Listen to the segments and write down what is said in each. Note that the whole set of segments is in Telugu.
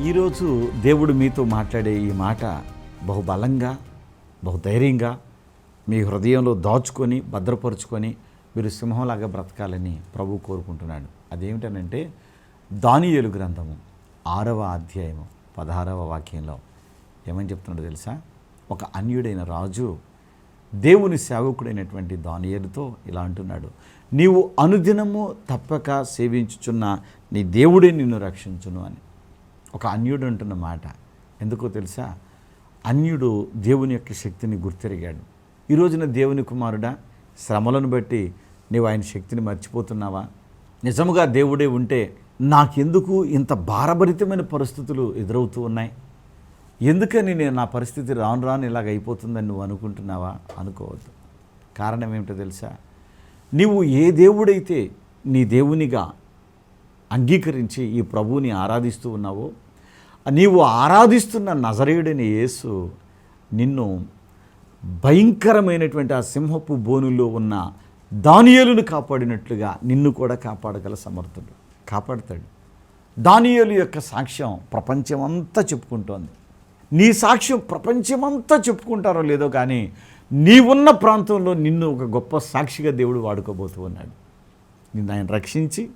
ఈరోజు దేవుడు మీతో మాట్లాడే ఈ మాట బహుబలంగా బహుధైర్యంగా మీ హృదయంలో దాచుకొని భద్రపరుచుకొని మీరు సింహంలాగా బ్రతకాలని ప్రభు కోరుకుంటున్నాడు. అదేమిటనంటే దానియలు గ్రంథము ఆరవ అధ్యాయము పదహారవ వాక్యంలో ఏమని చెప్తున్నాడో తెలుసా? ఒక అన్యుడైన రాజు దేవుని సేవకుడైనటువంటి దానియలతో ఇలా అంటున్నాడు నీవు అనుదినము తప్పక సేవించుచున్న నీ దేవుడే నిన్ను రక్షించును అని. ఒక అన్యుడు అంటున్న మాట. ఎందుకో తెలుసా? అన్యుడు దేవుని యొక్క శక్తిని గుర్తెరిగాడు. ఈ రోజున దేవుని కుమారుడా శ్రమలను బట్టి నీవు ఆయన శక్తిని మర్చిపోతున్నావా? నిజముగా దేవుడే ఉంటే నాకెందుకు ఇంత భారభరితమైన పరిస్థితులు ఎదురవుతూ ఉన్నాయి? ఎందుకని నేను నా పరిస్థితి రాను రాను ఇలాగ అయిపోతుందని నువ్వు అనుకుంటున్నావా? అనుకోవద్దు. కారణం ఏమిటో తెలుసా? నీవు ఏ దేవుడైతే నీ దేవునిగా అంగీకరించి ఈ ప్రభువుని ఆరాధిస్తూ ఉన్నావో. నీవు ఆరాధిస్తున్న నజరేయుడని యేసు నిన్ను భయంకరమైనటువంటి ఆ సింహపు బోనులో ఉన్న దానియేలును కాపాడినట్లుగా నిన్ను కూడా కాపాడగల సమర్థుడు. కాపాడతాడు. దానియలు యొక్క సాక్ష్యం ప్రపంచమంతా చెప్పుకుంటోంది. నీ సాక్ష్యం ప్రపంచమంతా చెప్పుకుంటారో లేదో కానీ నీవున్న ప్రాంతంలో నిన్ను ఒక గొప్ప సాక్షిగా దేవుడు వాడుకోబోతూ ఉన్నాడు. నిన్ను ఆయన రక్షించి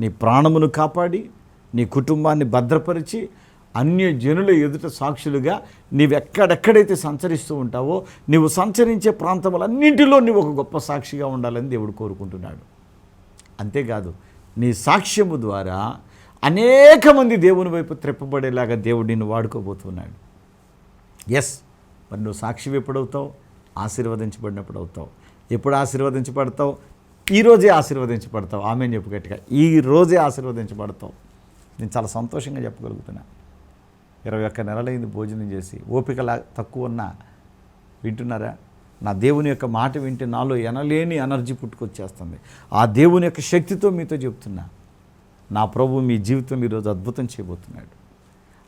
నీ ప్రాణమును కాపాడి నీ కుటుంబాన్ని భద్రపరిచి అన్యజనుల ఎదుట సాక్షులుగా నీవు ఎక్కడెక్కడైతే సంచరిస్తూ ఉంటావో నీవు సంచరించే ప్రాంతములన్నింటిలో నీవు ఒక గొప్ప సాక్షిగా ఉండాలని దేవుడు కోరుకుంటున్నాడు. అంతేకాదు నీ సాక్ష్యము ద్వారా అనేక మంది దేవుని వైపు త్రెప్పబడేలాగా దేవుడు నిన్ను వాడుకోబోతున్నాడు. ఎస్ మరి నువ్వు సాక్షి ఎప్పుడవుతావు? ఆశీర్వదించబడినప్పుడు అవుతావు. ఎప్పుడు ఆశీర్వదించబడతావు? ఈ రోజే ఆశీర్వదించబడతావు. ఆమె చెప్పు గట్టిగా. ఈ రోజే ఆశీర్వదించబడతావు. నేను చాలా సంతోషంగా చెప్పగలుగుతున్నా. ఇరవై ఒక్క నెలలైంది భోజనం చేసి ఓపికలా తక్కువ ఉన్నా వింటున్నారా? నా దేవుని యొక్క మాట వింటే నాలో ఎనలేని ఎనర్జీ పుట్టుకొచ్చేస్తుంది. ఆ దేవుని యొక్క శక్తితో మీతో చెప్తున్నా. నా ప్రభు మీ జీవితంలో ఈరోజు అద్భుతం చేయబోతున్నాడు.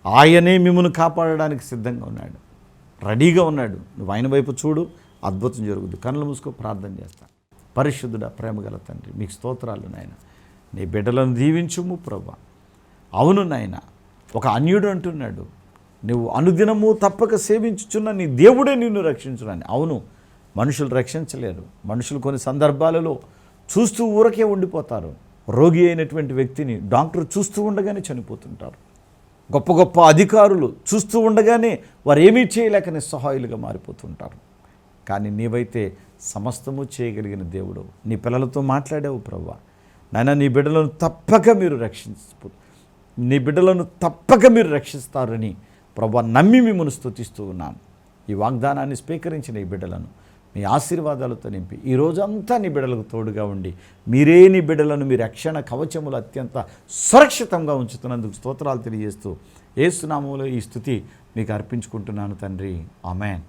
ఆయనే మిమ్మల్ని కాపాడడానికి సిద్ధంగా ఉన్నాడు. రెడీగా ఉన్నాడు. నువ్వు ఆయన వైపు చూడు. అద్భుతం జరుగుద్ది. కళ్ళు మూసుకో ప్రార్థన చేస్తాను పరిశుద్ధుడ ప్రేమగల తండ్రి. మీకు స్తోత్రాలు నాయన. నీ బిడ్డలను దీవించుము ప్రభా. అవును నాయన ఒక అన్యుడు అంటున్నాడు నువ్వు అనుదినము తప్పక సేవించుచున్న నీ దేవుడే నిన్ను రక్షించునని అవును మనుషులు రక్షించలేరు. మనుషులు కొన్ని సందర్భాలలో చూస్తూ ఊరకే ఉండిపోతారు. రోగి అయినటువంటి వ్యక్తిని డాక్టర్ చూస్తూ ఉండగానే చనిపోతుంటారు. గొప్ప గొప్ప అధికారులు చూస్తూ ఉండగానే వారు ఏమీ చేయలేక నిస్సహాయులుగా మారిపోతుంటారు. కానీ నీవైతే సమస్తము చేయగలిగిన దేవుడు. నీ పిల్లలతో మాట్లాడావు ప్రభా నాయన నీ బిడ్డలను తప్పక మీరు రక్షించు నీ బిడ్డలను తప్పక మీరు రక్షిస్తారని ప్రభా నమ్మి మిమ్మల్ని స్థుతిస్తూ ఉన్నాను. ఈ వాగ్దానాన్ని స్వీకరించిన ఈ బిడ్డలను మీ ఆశీర్వాదాలతో నింపి ఈ రోజంతా నీ బిడ్డలకు తోడుగా ఉండి మీరే నీ బిడ్డలను మీ రక్షణ కవచములు అత్యంత సురక్షితంగా ఉంచుతున్నందుకు స్తోత్రాలు తెలియజేస్తూ ఏసునామంలో ఈ స్థుతి మీకు అర్పించుకుంటున్నాను తండ్రి. Amen.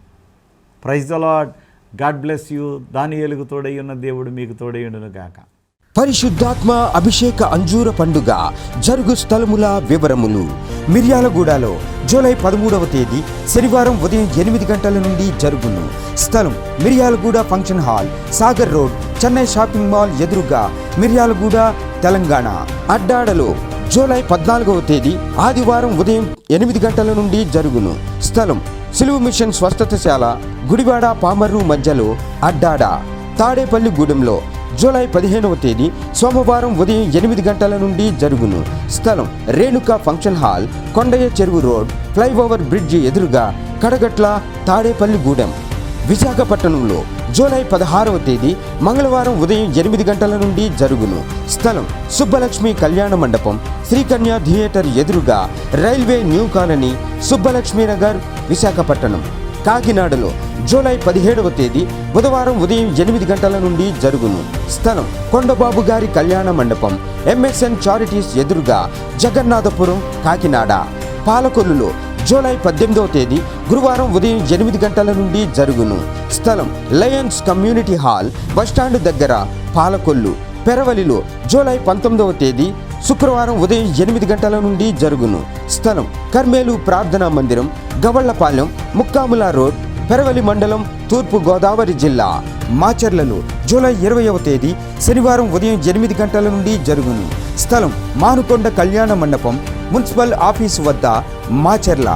Praise the Lord God bless you దాని ఎలుగు తోడై ఉన్న దేవుడు మీకు తోడై గాక. పరిశుద్ధాత్మ అభిషేక అంజూర పండుగ జరుగు స్థలముల వివరములు. మిర్యాలగూడలో జూలై పదమూడవ తేదీ శనివారం ఉదయం ఎనిమిది గంటల నుండి జరుగును. స్థలం Miryalaguda function hall Sagar road Chennai shopping mall ఎదురుగా మిర్యాలగూడ తెలంగాణ. అడ్డాడలో జూలై పద్నాలుగవ తేదీ ఆదివారం ఉదయం ఎనిమిది గంటల నుండి జరుగును. స్థలం సిలువు మిషన్ స్వస్థతశాల గుడివాడ పామర్రు మధ్యలో అడ్డాడ తాడేపల్లిగూడెంలో జూలై పదిహేనవ తేదీ సోమవారం ఉదయం ఎనిమిది గంటల నుండి జరుగును. స్థలం రేణుకా ఫంక్షన్ హాల్ కొండయ్య చెరువు రోడ్ ఫ్లైఓవర్ బ్రిడ్జి ఎదురుగా కడగట్ల తాడేపల్లిగూడెం విశాఖపట్నంలో జూలై పదహారవ తేదీ మంగళవారం ఉదయం ఎనిమిది గంటల నుండి జరుగును. స్థలం సుబ్బలక్ష్మి కళ్యాణ మండపం శ్రీకన్య థియేటర్ ఎదురుగా railway new colony Subbalakshmi Nagar Visakhapatnam. కాకినాడలో జూలై పదిహేడవ తేదీ బుధవారం ఉదయం ఎనిమిది గంటల నుండి జరుగును. స్థలం కొండబాబు గారి కళ్యాణ మండపం ఎంఎస్ఎన్ చారిటీస్ ఎదురుగా జగన్నాథపురం కాకినాడ. పాలకొల్లులో జూలై పద్దెనిమిదవ తేదీ గురువారం ఉదయం ఎనిమిది గంటల నుండి జరుగును. స్థలం లయన్స్ కమ్యూనిటీ హాల్ బస్టాండ్ దగ్గర పాలకొల్లు పెరవలిలో జూలై పంతొమ్మిదవ తేదీ శుక్రవారం ఉదయం ఎనిమిది గంటల నుండి జరుగును. స్థలం కర్మేలు ప్రార్థనా మందిరం గవళ్ళపాలెం ముక్కాముల రోడ్ పెరవలి మండలం తూర్పు గోదావరి జిల్లా. మాచర్లలో జూలై ఇరవయవ తేదీ శనివారం ఉదయం ఎనిమిది గంటల నుండి జరుగును. స్థలం మానుకొండ కళ్యాణ మండపం మున్సిపల్ ఆఫీసు వద్ద మాచర్ల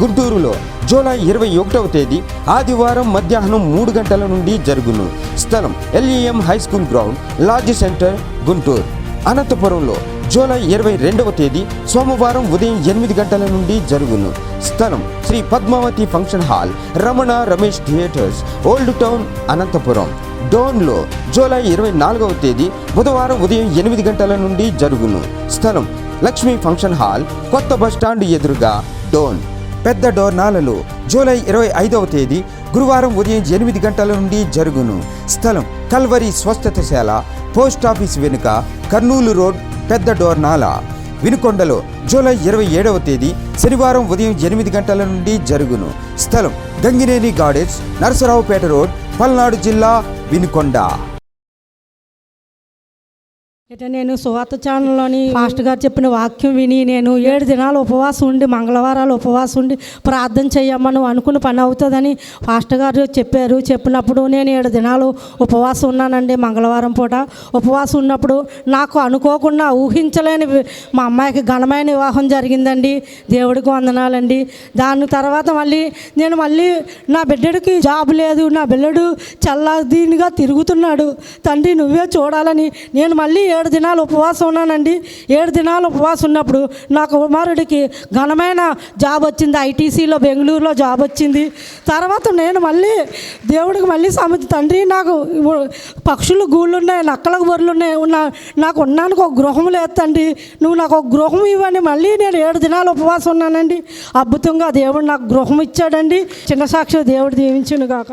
గుంటూరులో జూలై ఇరవై ఒకటవ తేదీ ఆదివారం మధ్యాహ్నం మూడు గంటల నుండి జరుగును. స్థలం LEM high school ground lodge centre Guntur. అనంతపురంలో జూలై ఇరవై రెండవ తేదీ సోమవారం ఉదయం ఎనిమిది గంటల నుండి జరుగును. స్థలం Sri Padmavathi function hall Ramana Ramesh theatres old town Anantapur. డోన్లో July ఇరవై నాలుగవ తేదీ బుధవారం ఉదయం ఎనిమిది గంటల నుండి జరుగును. స్థలం లక్ష్మీ ఫంక్షన్ హాల్ కొత్త బస్టాండ్ ఎదురుగా డోన్. పెద్ద డోర్నాలలో జూలై ఇరవై ఐదవ తేదీ గురువారం ఉదయం ఎనిమిది గంటల నుండి జరుగును. స్థలం కల్వరి స్వస్థతశాల పోస్ట్ ఆఫీస్ వెనుక కర్నూలు రోడ్ పెద్ద డోర్నాల వినుకొండలో జూలై ఇరవై ఏడవ తేదీ శనివారం ఉదయం ఎనిమిది గంటల నుండి జరుగును. స్థలం గంగినేని గార్డెన్స్ నరసరావుపేట రోడ్ పల్నాడు జిల్లా వినుకొండ. ఇట నేను సువార్త ఛానల్లోని మాస్టర్ గారు చెప్పిన వాక్యం విని నేను ఏడు దినాలు ఉపవాసం ఉండి మంగళవారాలు ఉపవాసం ఉండి ప్రార్థన చేయమ్మను అనుకున్న పని అవుతుందని ఫాస్ట్ గారు చెప్పారు. చెప్పినప్పుడు నేను ఏడు దినాలు ఉపవాసం ఉన్నానండి మంగళవారం పూట. ఉపవాసం ఉన్నప్పుడు నాకు అనుకోకుండా ఊహించలేని మా అమ్మాయికి ఘనమైన వివాహం జరిగిందండి. దేవుడికి వందనాలండి. దాని తర్వాత మళ్ళీ నేను మళ్ళీ నా బిడ్డడికి జాబ్ లేదు నా బిడ్డడు చల్లదీనిగా తిరుగుతున్నాడు. తండ్రి నువ్వే చూడాలని నేను మళ్ళీ ఏడు దినాలు ఉపవాసం ఉన్నానండి. ఏడు దినాలు ఉపవాసం ఉన్నప్పుడు నా కుమారుడికి ఘనమైన జాబ్ వచ్చింది. ఐటీసీలో బెంగళూరులో జాబ్ వచ్చింది. తర్వాత నేను మళ్ళీ దేవుడికి మళ్ళీ సమితి తండ్రి నాకు పక్షులు గూళ్ళు ఉన్నాయి నక్కలకు బొర్రెలు ఉన్నాయి ఉన్న నాకు ఉన్నానికి ఒక గృహం లేదు తండ్రి. నువ్వు నాకు ఒక గృహం ఇవ్వని మళ్ళీ నేను ఏడు దినాలు ఉపవాసం ఉన్నానండి. అద్భుతంగా దేవుడు నాకు గృహం ఇచ్చాడండి. చిన్న సాక్షి దేవుడు దీవించును కాక